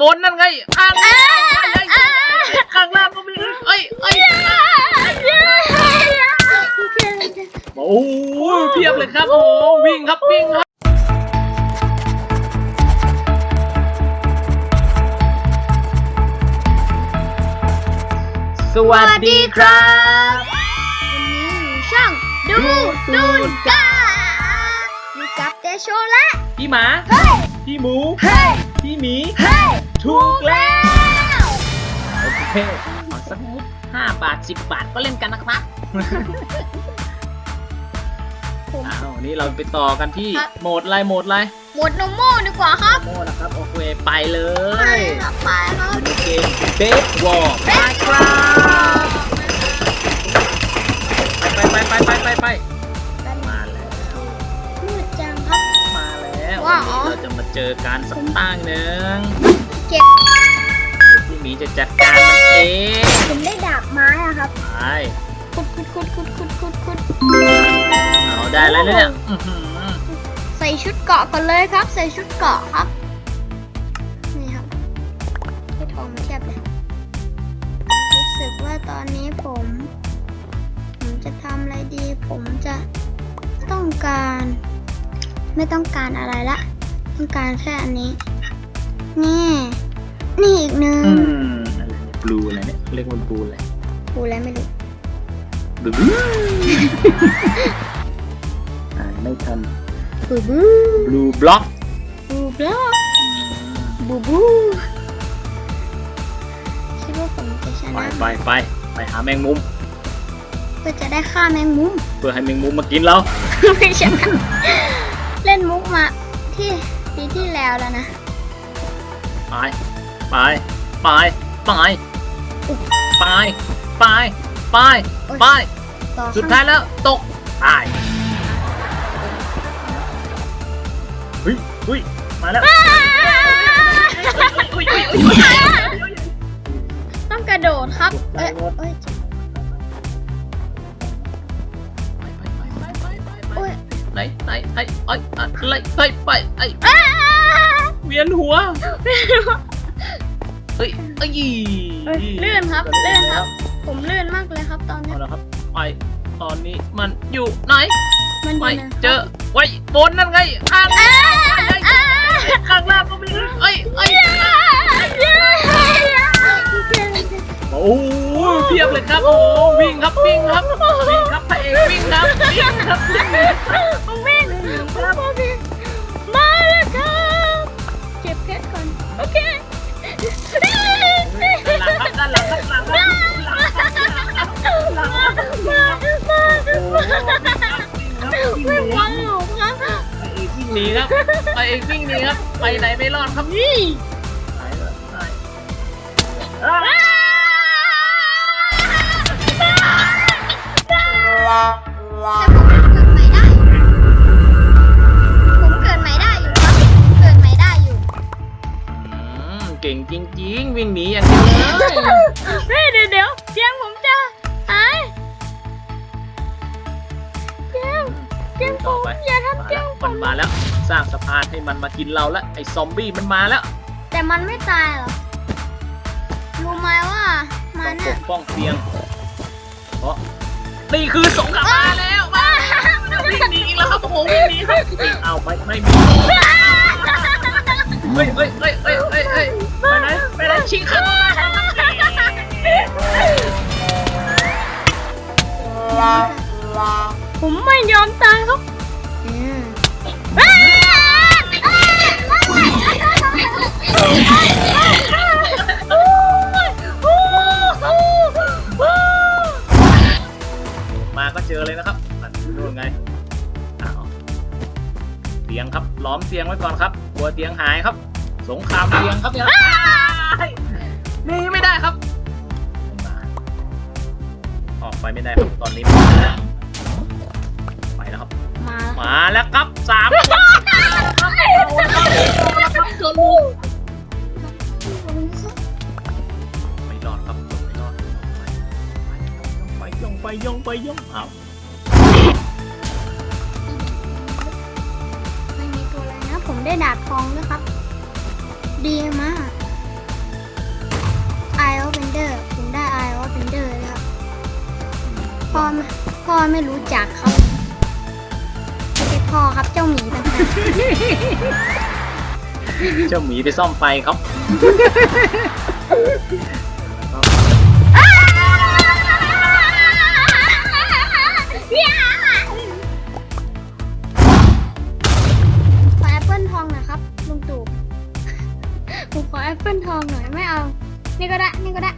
บนนั่นไงข้างล่างไอ้ไอ้ไอ้ข้างล่างก็มีเอ้ยเอ้ยโอ้โหเพียบเลยครับโอ้โหวิ่งครับวิ่งครับสวัสดีครับ วันนี้อยู่ช่องดูดูนกาอยู่กับเจโชและพี่หมาเฮ้ยพี่หมูเฮ้ยพี่หมีเฮ้ย ถูกแล้ววโอเคขอสักห้าบาทสิบบาทก็เล่นกันนะครับผมอ้าวนี่เราไปต่อกันที่ครับ โหมดอะไรโหมดอะไรหมดนมโม่ดีกว่าครับโหมดนะครับโอเคไปเลไปยครับไปครับเกมเบสบอลเบสบอลไปไปไปไปไปไปมาแล้วมืดจังครับ มาแล้วว้าว วันนี้เราจะมาเจอการสักตั้งหนึ่ง เก็บเดี๋ยวพี่หมีจะจัดการมันเองผมได้ดาบไม้อะครับไปคุดคุดคุดคุดคุดคุดคุดเอาได้แล้วเนี่ยอื้อหือใส่ชุดเกาะก่อนเลยครับ ใส่ชุดเกาะครับ นี่ครับให้ทองมาเทียบเลยรู้สึกว่าตอนนี้ผม ผมจะทำอะไรดี ผมจะต้องการ ไม่ต้องการอะไรละ ต้องการแค่อันนี้ นี่ นี่อีกหนึ่งอืมอะไรเนี่ยบลูอะไรเนี่ยเรียกมันบลูอะไรกูแล้วไม่รู้บลูอ่านไม่ทันบูบูบลูบล็อกบูบล็อกบูบูคิดว่าผมจะชไปนะไปไปไปหาแมงมุม เพื่อจะได้ฆ่าแมงมุม เพื่อให้แมงมุมมากินเรา ไม่ใช่เล่นมุกมาที่ปีที่แล้วแล้วนะ ไปไปไปไปไปไปไปไปต่อสุดท้ายแล้วตกตายเฮ้ยเฮ้ยมาแล้วต้องกระโดดครับ เอ้ยเอ้ยโอ้ยไหนไหนไอ้ไอ้อะไรไปไปไอ้อ้า เวียนหัว เฮ้ยไอ้เอ้ยลื่นครับลื่นครับ ผมลื่นมากเลยครับตอนนี้เอาละครับ ไป ตอนนี้มันอยู่ไหน มันอไปยู่ไหนเจอไว้บนนั่นไงข้างล่างไอ้ไอ้ข้างล่างก็มีเอ้ยเอ้ยโอ้โหเพียบเลยครับ โอ้โหวิ่งครับวิ่งครับวิ่งครับพระเอกวิ่งครับวิ่งครับวิ่ง หนีครับพระเอกวิ่งหนีครับ ไปไหนไม่รอดครับนี่ไหนล่ะไหนอ่าผมเกิดใหม่ได้ ผมเกิดใหม่ได้อยู่ครับอืมเก่งจริง ๆ วิ่งหนีอย่างเดียวเลย เฮ้ยเดี๋ยวเดี๋ยวเพียงผม ต่อมไปอย่ามาทำเพีแล้ยวงผมันมมาแล้ว สร้างสะพานให้มันมากินเราแล้วไอ้ซอมบี้มันมาแล้ว แต่มันไม่ตายหรอ รู้ไหมว่ามัต้อนงปเนี่ยกป้องเตียง เพราะนี่คือสงครามมาแล้วมาวิ่งหนีอีกแล้วครับโอ้โหวิ่งหนีครับเอาไม่ไม่มีเฮ้ยเฮ้ยเฮ้ยเฮ้ยเฮ้ยเฮ้ยไปไหนไปไหนชิงข้างผม ก็เจอเลยนะครับอันนู่นไงอ้าวเตียงครับล้อมเตียงไว้ก่อนครับกลัวเตียงหายครับ สงครามเตียงครับเนี่ยหนีไม่ได้ครับไม่มาออกไปไม่ได้ครับตอนนี้มาแล้วไปแล้วครับมามาแล้วครับสาม ย่องไปย่องเอาไม่มีตัวอะไรนะ ผมได้ดาบทองด้วยครับ ดีมากไอโอเบนเดอร์ผมได้ไอโอเบนเดอร์นะครับพ่อพ่อไม่รู้จักเขาไม่ใพ่อครับเจ้าหมีต่างหากเจ้าหมีไปซ่อมไฟครับ แอปเปิลทองหน่อยไม่เอา นี่ก็ได้ นี่ก็ได้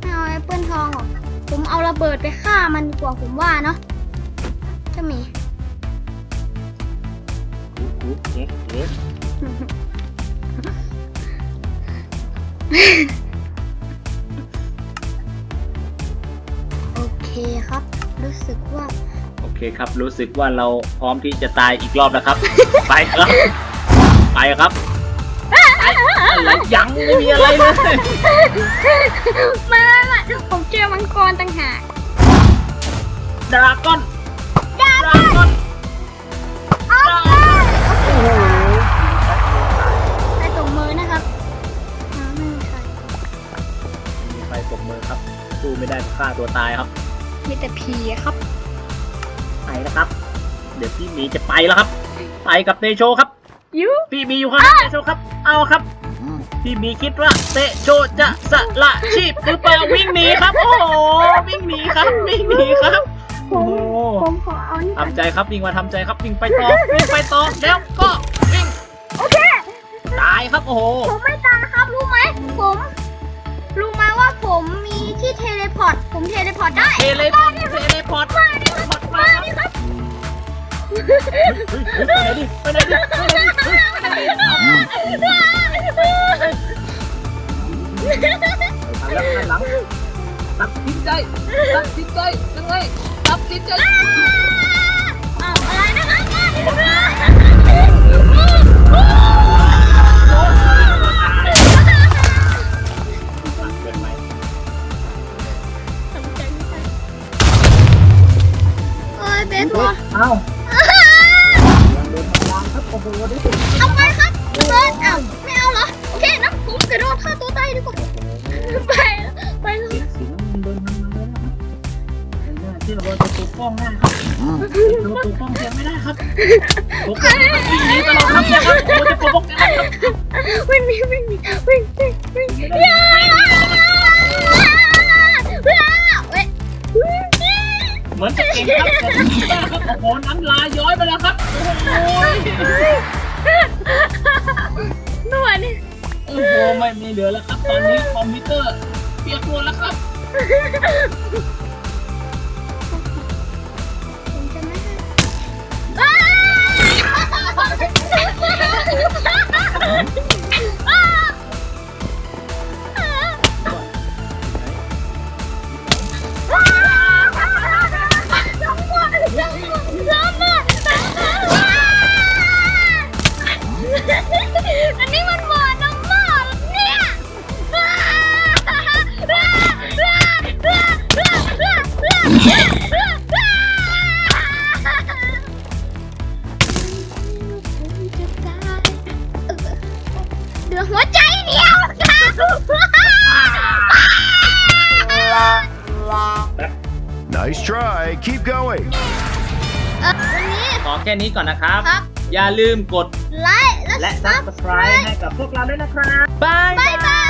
ไม่เอาแอปเปิลทองหรอก ผมเอาระเบิดไปฆ่ามันดีกว่าผมว่าเนาะจะมีโอเคครับ รู้สึกว่า โอเคครับ รู้สึกว่าเราพร้อมที่จะตายอีกรอบแล้วครับ ไปครับ ไปครับ อะไรยังไม่มีอะไรเลย มาละผมเจอมังกรต่างหากดราก้อนดราก้อนเอาดราไปก้อนโอ้โหไปตรงมือนะครับอ้าวไม่มีใครมีไฟตกมือครับสู้ไม่ได้ก็ฆ่าตัวตายครับ มีแต่ผีอะครับ ไปนะครับ เดี๋ยวพี่หมีจะไปแล้วครับ ไปกับเตโชครับ ยู พี่หมีอยู่ข้างหน้าเตโชครับ เอาครับ พี่หมีคิดว่าเตโชจะสละชีพหรือเปล่าวิ่งหนีครับ โอ้โหวิ่งหนีครับวิ่งหนีครับผโอ้มโหผมขอเอานี่ก่อนทำใจครับวิ่งมาทำใจครับวิ่งไปต่อวิ่งไปต่อแล้วก็วิ่งโอเคตายครับโอ้โหผมไม่ตายครับรู้ไหมผมรู้ไหมว่าผมมีที่เทเลพอร์ตผมเทเลพอร์ตได้เทเลพอร์ตเทเลพอร์ตมาดิครับมาดิครับไปไหนดิไปไหนดิ หนดิหันหลังหันหลังตัดสินใจตัดสินใจยังไงตัดสินใจอ้าวอะไรนะครับ นะครับที่เราจะปกป้องได้ครับเราปกป้องเสียงไม่ได้ครับปกป้องครับวิ่งหนีตลอดครับเนี่ยครับโอ้จะปกป้องกันครับวิ่งหนีวิ่งหนีวิ่งวิ่งวิ่งอย่าเว้ยเหมือนจะเก่งครับแต่ไม่ได้ครับโอ้โหน้ำลายย้อยไปแล้วครับโอ้ยหนวดนี่โอ้โหไม่มีเหลือแล้วครับ ตอนนี้คอมพิวเตอร์เปียกหมดแล้วครับ Yeah. Nice try. Keep going. เอ่อวันนี้ขอแค่นี้ก่อนนะครับ ครับ อย่าลืมกดไลค์และและ ซับ subscribe ให้กับพวกเราด้วยนะครับ บาย บายบาย